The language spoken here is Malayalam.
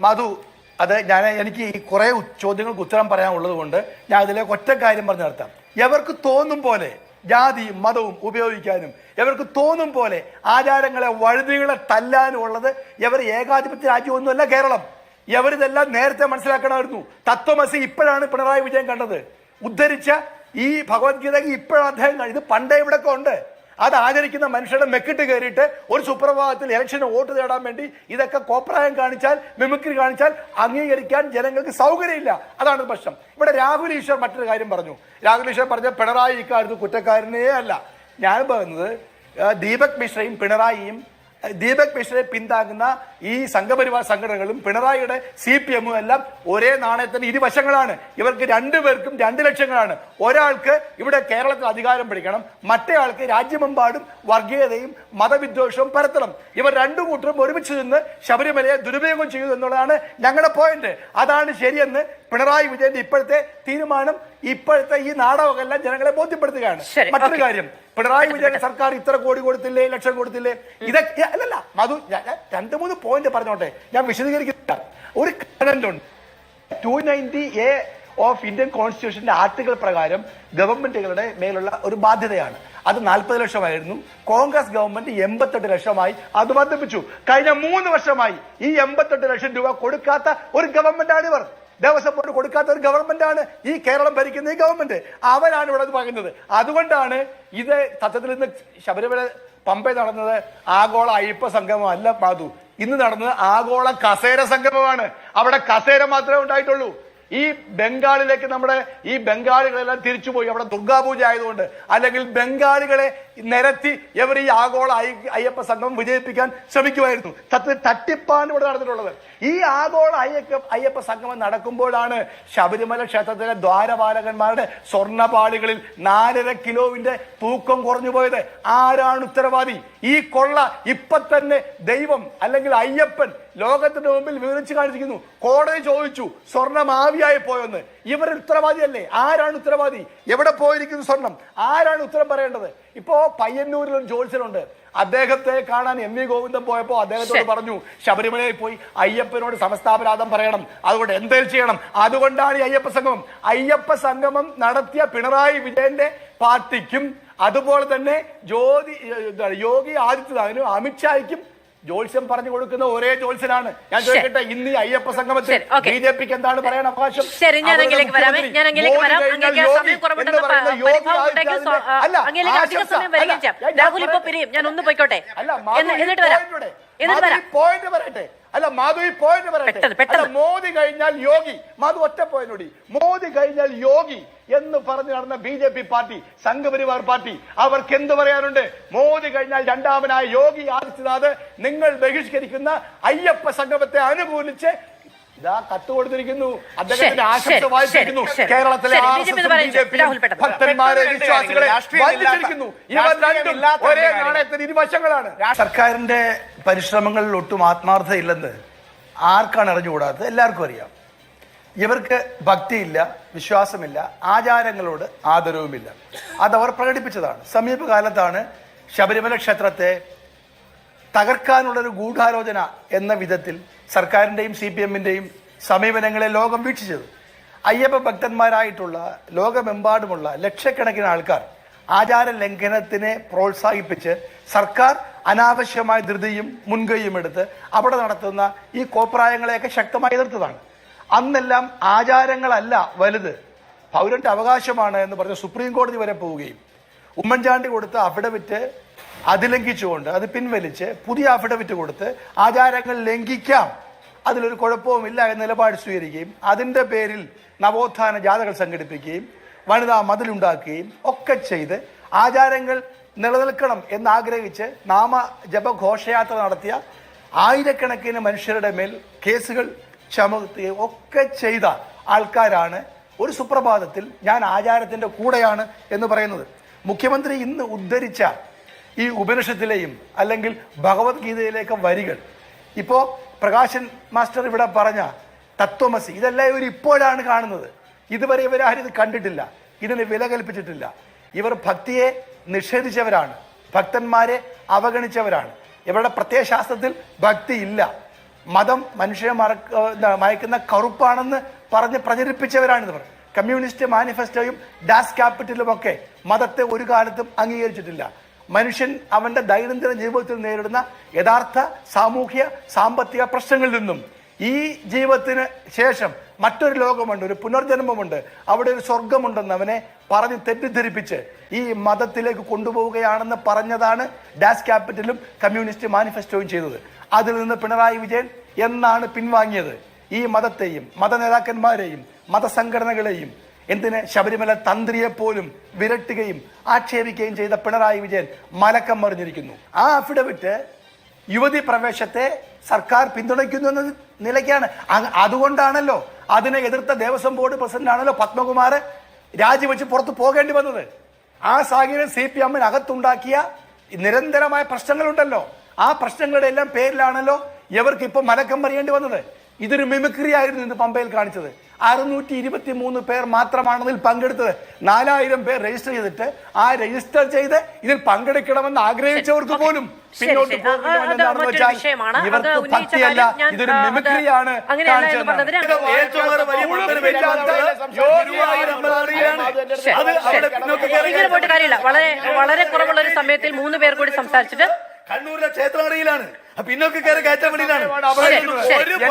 മധു അത് ഞാൻ എനിക്ക് ഈ കുറേ ചോദ്യങ്ങൾക്ക് ഉത്തരം പറയാനുള്ളത് കൊണ്ട് ഞാൻ അതിലെ ഒറ്റ കാര്യം പറഞ്ഞു നിർത്താം. എവർക്ക് തോന്നും പോലെ ജാതിയും മതവും ഉപയോഗിക്കാനും എവർക്ക് തോന്നും പോലെ ആചാരങ്ങളെ വഴുതികളെ തല്ലാനും ഉള്ളത് എവർ ഏകാധിപത്യ രാജ്യമൊന്നുമല്ല കേരളം. എവരിതെല്ലാം നേരത്തെ മനസ്സിലാക്കണമായിരുന്നു. തത്വമസി ഇപ്പോഴാണ് പിണറായി വിജയൻ കണ്ടത്. ഉദ്ധരിച്ച ഈ ഭഗവത്ഗീത ഇപ്പോഴാണ് അദ്ദേഹം. ഇത് പണ്ടേ ഇവിടെ ഉണ്ട്. അത് ആചരിക്കുന്ന മനുഷ്യരുടെ മെക്കിട്ട് കയറിയിട്ട് ഒരു സുപ്രഭാതത്തിൽ ഇലക്ഷന് വോട്ട് നേടാൻ വേണ്ടി ഇതൊക്കെ കോപ്രായം കാണിച്ചാൽ മിമിക്രി കാണിച്ചാൽ അംഗീകരിക്കാൻ ജനങ്ങൾക്ക് സൗകര്യമില്ല. അതാണ് പ്രശ്നം. ഇവിടെ രാഹുൽ ഈശ്വർ മറ്റൊരു കാര്യം പറഞ്ഞു. രാഹുൽ ഈശ്വർ പറഞ്ഞ പിണറായി ഇക്കാര്യത്തിൽ കുറ്റക്കാരനേ അല്ല. ഞാൻ പറയുന്നത് ദീപക് മിശ്രയും പിണറായിയും ദീപക് മിശ്രയെ പിന്താങ്ങുന്ന ഈ സംഘപരിവാർ സംഘടനകളും പിണറായിയുടെ സി പി എമ്മും എല്ലാം ഒരേ നാണയത്തിന് ഇരുവശങ്ങളാണ്. ഇവർക്ക് രണ്ടുപേർക്കും രണ്ട് ലക്ഷങ്ങളാണ്. ഒരാൾക്ക് ഇവിടെ കേരളത്തിൽ അധികാരം പിടിക്കണം മറ്റേ ആൾക്ക് രാജ്യമെമ്പാടും വർഗീയതയും മതവിദ്വേഷവും പരത്തണം. ഇവർ രണ്ടു കൂട്ടരും ഒരുമിച്ച് നിന്ന് ശബരിമലയെ ദുരുപയോഗം ചെയ്തു എന്നുള്ളതാണ് ഞങ്ങളുടെ പോയിന്റ് അതാണ് ശരിയെന്ന് പിണറായി വിജയന്റെ ഇപ്പോഴത്തെ തീരുമാനം ഇപ്പോഴത്തെ ഈ നാടകമെല്ലാം ജനങ്ങളെ ബോധ്യപ്പെടുത്തുകയാണ്. മറ്റൊരു. കാര്യം പിണറായി വിജയൻ സർക്കാർ ഇത്ര കോടി കൊടുത്തില്ലേ ലക്ഷം കൊടുത്തില്ലേ? ഇതൊക്കെ അല്ലല്ല മധു രണ്ട് മൂന്ന് പോയിന്റ് പറഞ്ഞോട്ടെ. ഞാൻ വിശദീകരിക്കുന്നില്ല ഒരു content two ninety A of Indian കോൺസ്റ്റിറ്റ്യൂഷന്റെ article പ്രകാരം ഗവൺമെന്റുകളുടെ മേലുള്ള ഒരു ബാധ്യതയാണ്. അത് നാൽപ്പത് ലക്ഷമായിരുന്നു. കോൺഗ്രസ് ഗവൺമെന്റ് എൺപത്തെട്ട് ലക്ഷമായി അത് വർദ്ധിപ്പിച്ചു. കഴിഞ്ഞ മൂന്ന് വർഷമായി ഈ എൺപത്തെട്ട് ലക്ഷം രൂപ കൊടുക്കാത്ത ഒരു ഗവൺമെന്റാണ് ഇവർ ദേവസ്വം ബോർഡ് കൊടുക്കാത്ത ഒരു ഗവൺമെന്റ് ആണ്. ഈ കേരളം ഭരിക്കുന്ന ഈ ഗവൺമെന്റ് അവരാണ് ഇവിടെ പറയുന്നത്. അതുകൊണ്ടാണ് ഇത് സത്യത്തിൽ ഇന്ന് ശബരിമല പമ്പ നടന്നത് ആഗോള അയ്യപ്പ സംഗമം അല്ല മാധു. ഇന്ന് നടന്നത് ആഗോള കസേര സംഗമമാണ്. അവിടെ കസേര മാത്രമേ ഉണ്ടായിട്ടുള്ളൂ. ഈ ബംഗാളിലേക്ക് നമ്മുടെ ഈ ബംഗാളികളെല്ലാം തിരിച്ചുപോയി. അവിടെ ദുർഗാപൂജ ആയതുകൊണ്ട് അല്ലെങ്കിൽ ബംഗാളികളെ നിരത്തി ഇവർ ഈ ആഗോള അയ്യ- അയ്യപ്പ സംഘം വിജയിപ്പിക്കാൻ ശ്രമിക്കുമായിരുന്നു. സത്യത്തിൽ തട്ടിപ്പാണ് ഇവിടെ നടന്നിട്ടുള്ളത്. ഈ ആഗോള അയ്യപ്പ അയ്യപ്പ സംഗമം നടക്കുമ്പോഴാണ് ശബരിമല ക്ഷേത്രത്തിലെ ദ്വാരപാലകന്മാരുടെ സ്വർണപാളികളിൽ നാലര കിലോവിന്റെ തൂക്കം കുറഞ്ഞു പോയത്. ആരാണ് ഉത്തരവാദി? ഈ കൊള്ള ഇപ്പൊ തന്നെ ദൈവം അല്ലെങ്കിൽ അയ്യപ്പൻ ലോകത്തിന്റെ മുമ്പിൽ വിവരിച്ചു കാണിച്ചിരിക്കുന്നു. കോടതി ചോദിച്ചു സ്വർണം ആവിയായി പോയെന്ന്. ഇവർ ഉത്തരവാദിയല്ലേ? ആരാണ് ഉത്തരവാദി? എവിടെ പോയിരിക്കുന്നു സ്വർണം? ആരാണ് ഉത്തരം പറയേണ്ടത്? ഇപ്പോ പയ്യന്നൂരിൽ ഒരു ജോത്സ്യനുണ്ട്. അദ്ദേഹത്തെ കാണാൻ എം വി ഗോവിന്ദൻ പോയപ്പോ അദ്ദേഹത്തോട് പറഞ്ഞു ശബരിമലയിൽ പോയി അയ്യപ്പനോട് സമസ്താപരാധം പറയണം. അതുകൊണ്ട് എന്തേൽ ചെയ്യണം. അതുകൊണ്ടാണ് ഈ അയ്യപ്പ സംഗമം. അയ്യപ്പ സംഗമം നടത്തിയ പിണറായി വിജയന്റെ പാർട്ടിക്കും അതുപോലെ തന്നെ ജ്യോതി യോഗി ആദിത്യനാഥിനും അമിത്ഷായ്ക്കും ജോത്സ്യം പറഞ്ഞു കൊടുക്കുന്ന ഒരേ ജോത്സ്യനാണ് ഞാൻ. ചോദിക്കട്ടെ ഇന്ന് അയ്യപ്പ സംഗമത്തിൽ ബി ജെ പിക്ക് എന്താണ് പറയാൻ അവകാശം? അല്ല, പോയിന്റ് എന്നിട്ട് വരാം. എന്നിട്ട് വരാം. പറയട്ടെ. അല്ല മാധു ഈ പോയിന്റ് പറയട്ടെ. മോദി കഴിഞ്ഞാൽ യോഗി. മാധു ഒറ്റ പോയിന്റ് മോദി കഴിഞ്ഞാൽ യോഗി എന്ന് പറഞ്ഞു നടന്ന B J P party Sangh Parivar party അവർക്ക് എന്ത് പറയാനുണ്ട്? മോദി കഴിഞ്ഞാൽ രണ്ടാമനായ യോഗി ആദിത്യനാഥ് നിങ്ങൾ ബഹിഷ്കരിക്കുന്ന അയ്യപ്പ സംഗമത്തെ അനുകൂലിച്ച് കത്ത് കൊടുത്തിരിക്കുന്നു. അദ്ദേഹത്തിന്റെ ആശംസ വായിച്ചിരിക്കുന്നു. കേരളത്തിലെ. ഭക്തന്മാരെ വിശ്വാസികളെ രണ്ടും ഒരേ. നാണയത്തിന് ഇരുവശങ്ങളാണ് സർക്കാരിന്റെ പരിശ്രമങ്ങളിൽ ഒട്ടും ആത്മാർത്ഥതയില്ലെന്ന് ആർക്കാണ് അറിഞ്ഞുകൂടാത്തത്? എല്ലാവർക്കും അറിയാം. ഇവർക്ക് ഭക്തിയില്ല വിശ്വാസമില്ല ആചാരങ്ങളോട് ആദരവുമില്ല. അതവർ പ്രകടിപ്പിച്ചതാണ്. സമീപകാലത്താണ് ശബരിമല ക്ഷേത്രത്തെ തകർക്കാനുള്ളൊരു ഗൂഢാലോചന എന്ന വിധത്തിൽ സർക്കാരിന്റെയും സി പി എമ്മിന്റെയും സമീപനങ്ങളെ ലോകം വീക്ഷിച്ചത്. അയ്യപ്പ ഭക്തന്മാരായിട്ടുള്ള ലോകമെമ്പാടുമുള്ള ലക്ഷക്കണക്കിന് ആൾക്കാർ ആചാര ലംഘനത്തിനെ പ്രോത്സാഹിപ്പിച്ച് സർക്കാർ അനാവശ്യമായ ധൃതിയും മുൻകൈയും എടുത്ത് അവിടെ നടത്തുന്ന ഈ കോപ്രായങ്ങളെയൊക്കെ ശക്തമായി എതിർത്തതാണ്. അന്നെല്ലാം ആചാരങ്ങളല്ല വലുത്. പൗരന്റെ അവകാശമാണ് എന്ന് പറഞ്ഞ് സുപ്രീം കോടതി വരെ പോവുകയും ഉമ്മൻചാണ്ടി കൊടുത്ത അഫിഡവിറ്റ് അതിലംഘിച്ചുകൊണ്ട് അത് പിൻവലിച്ച് പുതിയ അഫിഡവിറ്റ് കൊടുത്ത് ആചാരങ്ങൾ ലംഘിക്കാം. അതിലൊരു കുഴപ്പവുമില്ല എന്ന നിലപാട് സ്വീകരിക്കുകയും അതിന്റെ പേരിൽ നവോത്ഥാന ജാഥകൾ സംഘടിപ്പിക്കുകയും വനിതാ മതിലുണ്ടാക്കുകയും ഒക്കെ ചെയ്ത് ആചാരങ്ങൾ നിലനിൽക്കണം എന്നാഗ്രഹിച്ച് നാമ ജപഘോഷയാത്ര നടത്തിയ ആയിരക്കണക്കിന് മനുഷ്യരുടെ മേൽ കേസുകൾ ചമത്തുകയും ഒക്കെ ചെയ്ത ആൾക്കാരാണ് ഒരു സുപ്രഭാതത്തിൽ ഞാൻ ആചാരത്തിന്റെ കൂടെയാണ് എന്ന് പറയുന്നത്. മുഖ്യമന്ത്രി ഇന്ന് ഉദ്ധരിച്ച ഈ ഉപനിഷത്തിലെയും അല്ലെങ്കിൽ ഭഗവത്ഗീതയിലേക്ക് വരികൾ. ഇപ്പോൾ പ്രകാശൻ മാസ്റ്റർ ഇവിടെ പറഞ്ഞ തത്വമസി ഇതെല്ലാം ഇവർ ഇപ്പോഴാണ് കാണുന്നത്. ഇതുവരെ ഇവരാരും ഇത് കണ്ടിട്ടില്ല. ഇതിന് വില കൽപ്പിച്ചിട്ടില്ല. ഇവർ ഭക്തിയെ നിഷേധിച്ചവരാണ്. ഭക്തന്മാരെ അവഗണിച്ചവരാണ്. ഇവരുടെ പ്രത്യയശാസ്ത്രത്തിൽ ഭക്തി ഇല്ല. മതം മനുഷ്യനെ മറക്ക മയക്കുന്ന കറുപ്പാണെന്ന് പറഞ്ഞ് പ്രചരിപ്പിച്ചവരാണിവർ കമ്മ്യൂണിസ്റ്റ് മാനിഫെസ്റ്റോയും ഡാസ് ക്യാപിറ്റലും ഒക്കെ മതത്തെ ഒരു കാലത്തും അംഗീകരിച്ചിട്ടില്ല. മനുഷ്യൻ അവന്റെ ദൈനംദിന ജീവിതത്തിൽ നേരിടുന്ന യഥാർത്ഥ സാമൂഹ്യ സാമ്പത്തിക പ്രശ്നങ്ങളിൽ നിന്നും ഈ ജീവിതത്തിന് ശേഷം മറ്റൊരു ലോകമുണ്ട് ഒരു പുനർജന്മമുണ്ട്. അവിടെ ഒരു സ്വർഗമുണ്ടെന്ന് അവനെ പറഞ്ഞ് തെറ്റിദ്ധരിപ്പിച്ച് ഈ മതത്തിലേക്ക് കൊണ്ടുപോവുകയാണെന്ന് പറഞ്ഞതാണ് ഡാസ് ക്യാപിറ്റലും കമ്മ്യൂണിസ്റ്റ് മാനിഫെസ്റ്റോയും ചെയ്തത്. അതിൽ നിന്ന് പിണറായി വിജയൻ എന്നാണ് പിൻവാങ്ങിയത്. ഈ മതത്തെയും മത നേതാക്കന്മാരെയും മതസംഘടനകളെയും എന്തിന് ശബരിമല തന്ത്രിയെ പോലും വിരട്ടുകയും ആക്ഷേപിക്കുകയും ചെയ്ത പിണറായി വിജയൻ മലക്കം മറിഞ്ഞിരിക്കുന്നു. ആ അഫിഡവിറ്റ് യുവതി പ്രവേശത്തെ സർക്കാർ പിന്തുണയ്ക്കുന്നു എന്ന നിലയ്ക്കാണ്. അതുകൊണ്ടാണല്ലോ അതിനെ എതിർത്ത ദേവസ്വം ബോർഡ് പ്രസിഡന്റ് ആണല്ലോ പത്മകുമാർ രാജിവെച്ച് പുറത്തു പോകേണ്ടി വന്നത്. ആ സാഹചര്യം സി പി എമ്മിന് അകത്തുണ്ടാക്കിയ നിരന്തരമായ പ്രശ്നങ്ങളുണ്ടല്ലോ. ആ പ്രശ്നങ്ങളുടെ എല്ലാം പേരിലാണല്ലോ ഇവർക്ക് ഇപ്പൊ മലക്കം പറയേണ്ടി വന്നത്. ഇതൊരു മിമിക്രി ആയിരുന്നു ഇന്ന് പമ്പയിൽ കാണിച്ചത്. അറുന്നൂറ്റി ഇരുപത്തി മൂന്ന് പേർ മാത്രമാണ് ഇതിൽ പങ്കെടുത്തത്. നാലായിരം പേർ രജിസ്റ്റർ ചെയ്തിട്ട് ആ രജിസ്റ്റർ ചെയ്ത് ഇതിൽ പങ്കെടുക്കണമെന്ന് ആഗ്രഹിച്ചവർക്ക് പോലും പിന്നോട്ട് ഇവർക്ക് ഭക്തിയല്ല ഇതൊരു മിമിക്രിയാണ് വളരെ വളരെ കുറവുള്ള ഒരു സമയത്തിൽ മൂന്ന് പേർ കൂടി സംസാരിച്ചിട്ട് കണ്ണൂരിലെ ക്ഷേത്രമറിയിലാണ് പിന്നോക്ക് കയറി കയറ്റാൻ വേണ്ടിയിട്ടാണ്